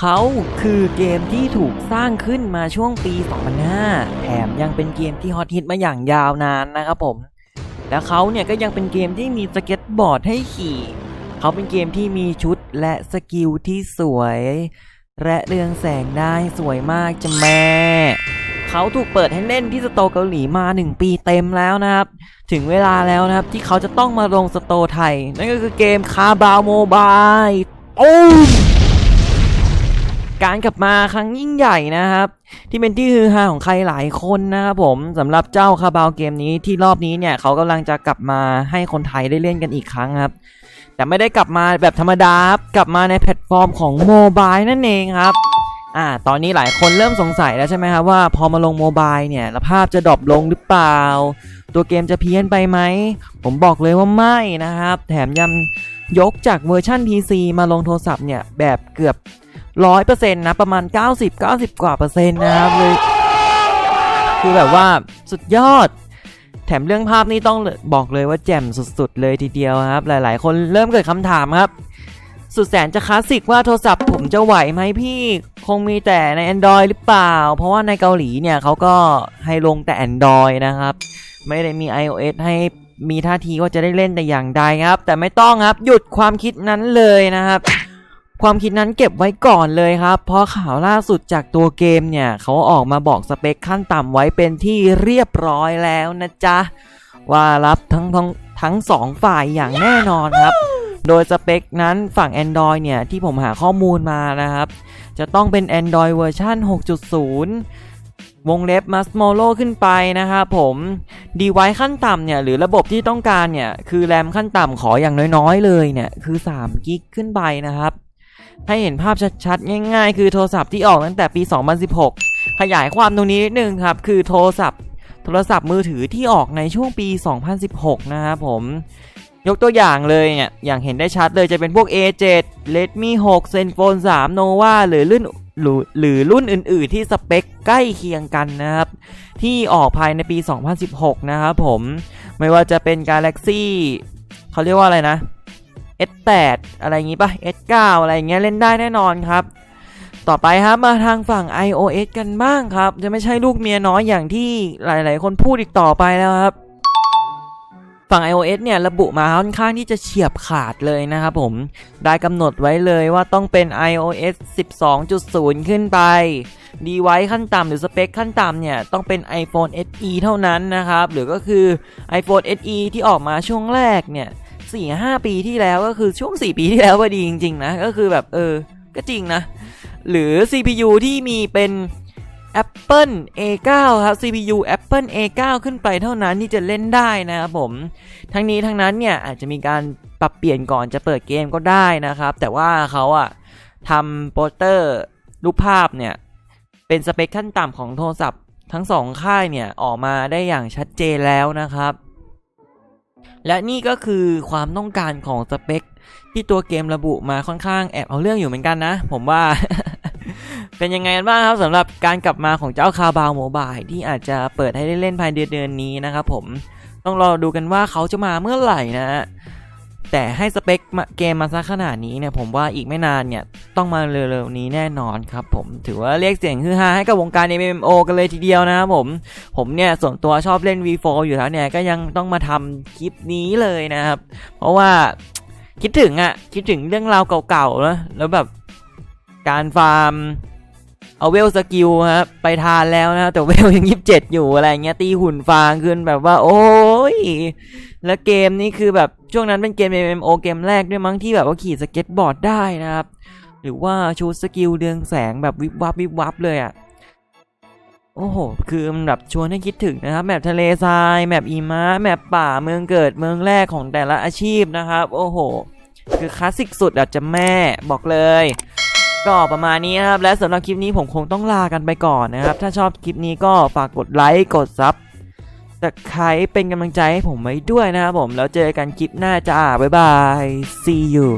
เขาคือเกมที่ถูกสร้างขึ้นมาช่วงปี 2005 แถมยังเป็นเกมที่ฮอตฮิตมาอย่างยาวนานนะครับผม แล้วเขาเนี่ยก็ยังเป็นเกมที่มีสเก็ตบอร์ดให้ขี่ เขาเป็นเกมที่มีชุดและสกิลที่สวย และเรืองแสงได้สวยมากจ้ะแม่เขาถูกเปิดให้เล่นที่สโตเกาหลีมา 1 ปีเต็มแล้วนะครับ ถึงเวลาแล้วนะครับที่เขาจะต้องมาลงสโตไทย นั่นก็คือเกมคาบาวโมบายโอ้ การกลับมาครั้งยิ่งใหญ่นะครับ ที่เป็นที่ฮือฮาของใครหลายคนนะครับผมสำหรับเจ้าคาบาวเกมนี้ที่รอบนี้เนี่ยเขากำลังจะกลับมาให้คนไทยได้เล่นกันอีกครั้งครับ แต่ไม่ได้กลับมาแบบธรรมดาครับกลับมาในแพลตฟอร์มของโมบายนั่นเองครับอ่าตอนนี้หลายคนเริ่มสงสัยแล้วใช่ไหมครับว่าพอมาลงโมบายเนี่ยภาพจะดรอปลงหรือเปล่า ตัวเกมจะเพี้ยนไปไหม ผมบอกเลยว่าไม่นะครับ แถมยังยกจากเวอร์ชัน PC มาลงโทรศัพท์เนี่ยแบบเกือบ ร้อยเปอร์เซ็นต์นะ ประมาณ 90 90 กว่าเปอร์เซ็นต์นะครับเลยคือแบบว่าสุดยอด แถมเรื่องภาพนี่ต้องบอกเลยว่าแจ่มสุดๆ เลยทีเดียวครับ หลายๆ คนเริ่มเกิดคำถามครับ สุดแสนจะคลาสสิกว่าโทรศัพท์ผมจะไหวไหมพี่คงมีแต่ใน Android หรือเปล่า เพราะว่าในเกาหลีเนี่ยเขาก็ให้ลงแต่ Android นะครับ ไม่ได้มี iOS ให้มีท่าทีว่าจะได้เล่นแต่อย่างใดครับ แต่ไม่ต้องครับหยุดความคิดนั้นเลยนะครับ ความคิดนั้นเก็บไว้ก่อนเลยครับ เพราะข่าวล่าสุดจากตัวเกมเนี่ย เขาออกมาบอกสเปคขั้นต่ำไว้เป็นที่เรียบร้อยแล้วนะจ๊ะ ว่ารับทั้งทั้งทั้งสองฝ่ายอย่างแน่นอนครับ โดยสเปคนั้นฝั่ง Android เนี่ย ที่ผมหาข้อมูลมานะครับ จะต้องเป็น Android เวอร์ชัน6.0วงเล็บ m a s m o l o ขึ้นไปนะครับผมดีไวขั้นต่ำเนี่ย หรือระบบที่ต้องการเนี่ย คือแรมขั้นต่ำขออย่างน้อยๆเลยเนี่ย คือ3กิกขึ้นไปนะครับ ให้เห็นภาพชัดๆ ง่ายๆ คือโทรศัพท์ที่ออกตั้งแต่ปี 2016 ขยายความตรงนี้นิดนึงครับ คือโทรศัพท์ โทรศัพท์มือถือที่ออกในช่วงปี 2016 นะครับผม ยกตัวอย่างเลยเนี่ย อย่างเห็นได้ชัดเลยจะเป็นพวก A7 Redmi 6 Zenfone 3 Nova หรือรุ่นหรือหรือรุ่นอื่นๆ ที่สเปคใกล้เคียงกันนะครับ ที่ออกภายในปี 2016 นะครับผม ไม่ว่าจะเป็น Galaxy เขาเรียกว่าอะไรนะ S8 อะไรอย่างงี้ปะ S9 อะไรอย่างเงี้ยเล่นได้แน่นอนครับ ต่อไปครับมาทางฝั่ง iOS กันบ้างครับ จะไม่ใช่ลูกเมียน้อยอย่างที่หลาย ๆ คนพูดอีกต่อไปแล้วครับฝั่ง iOS เนี่ยระบุมาค่อนข้างที่จะเฉียบขาดเลยนะครับผม ได้กำหนดไว้เลยว่าต้องเป็น iOS 12.0 ขึ้นไป ดีไว้ขั้นต่ำหรือสเปคขั้นต่ำเนี่ย ต้องเป็น iPhone SE เท่านั้นนะครับ หรือก็คือ iPhone SE ที่ออกมาช่วงแรกเนี่ย 4 5ปีที่แล้วก็คือช่วง4ปีที่แล้วก็ดีจริง ๆ นะ ก็คือแบบเออ ก็จริงนะ หรือ CPU ที่มีเป็น Apple A9 ครับ CPU Apple A9 ขึ้นไปเท่านั้นที่จะเล่นได้นะครับผม ทั้งนี้ทั้งนั้นเนี่ยอาจจะมีการปรับเปลี่ยนก่อนจะเปิดเกมก็ได้นะครับ แต่ว่าเขาอะทำโปสเตอร์รูปภาพเนี่ย เป็นสเปคขั้นต่ำของโทรศัพท์ทั้งสองค่ายเนี่ย ออกมาได้อย่างชัดเจนแล้วนะครับ และนี่ก็คือความต้องการของสเปค ที่ตัวเกมระบุมาค่อนข้างแอบเอาเรื่องอยู่เหมือนกันนะ ผมว่า เป็นยังไงกันบ้างครับสำหรับการกลับมาของเจ้าคาบาวโมบายที่อาจจะเปิดให้ได้เล่นภายในเดือนนี้นะครับผมต้องรอดูกันว่าเขาจะมาเมื่อไหร่นะฮะ แต่ให้สเปคเกมมาซะขนาดนี้เนี่ยผมว่าอีกไม่นานเนี่ย ต้องมาเร็วๆนี้แน่นอนครับผมถือว่าเรียกเสียงฮือฮาให้กับวงการ MMO กันเลยทีเดียวนะครับผม ผมเนี่ยส่วนตัวชอบเล่น V4 อยู่แล้วเนี่ยก็ยังต้องมาทำคลิปนี้เลยนะครับ เพราะว่าคิดถึงอะคิดถึงเรื่องราวเก่าๆนะแล้วแบบการฟาร์มเอาเวลสกิลครับไปทานแล้วนะแต่เวลยังยีิบเจ็ดอยู่อะไรเงี้ยตีหุ่นฟางขึ้นแบบว่าโอ้ ย แล้วเกมนี้คือแบบช่วงนั้นเป็นเกม MMO เกมแรกด้วยมั้งที่แบบว่าขี่สเก็ตบอร์ดได้นะครับ หรือว่าชูสกิลเรืองแสงแบบวิบวับวิบวับเลยอะ่ะโอ้โห คือมันแบบชวนให้คิดถึงนะครับ แมปทะเลทราย แมปอีมาแมปป่า เมืองเกิด เมืองแรกของแต่ละอาชีพนะครับ โอ้โห คือคลาสสิกสุดอะจะแม่ บอกเลย ก็ประมาณนี้นะครับ และสำหรับคลิปนี้ผมคงต้องลากันไปก่อนนะครับ ถ้าชอบคลิปนี้ก็ฝากกดไลค์ กดซับ แต่ใครเป็นกำลังใจให้ผมไว้ด้วยนะครับผม แล้วเจอกันคลิปหน้าจ้า บ๊ายบาย see you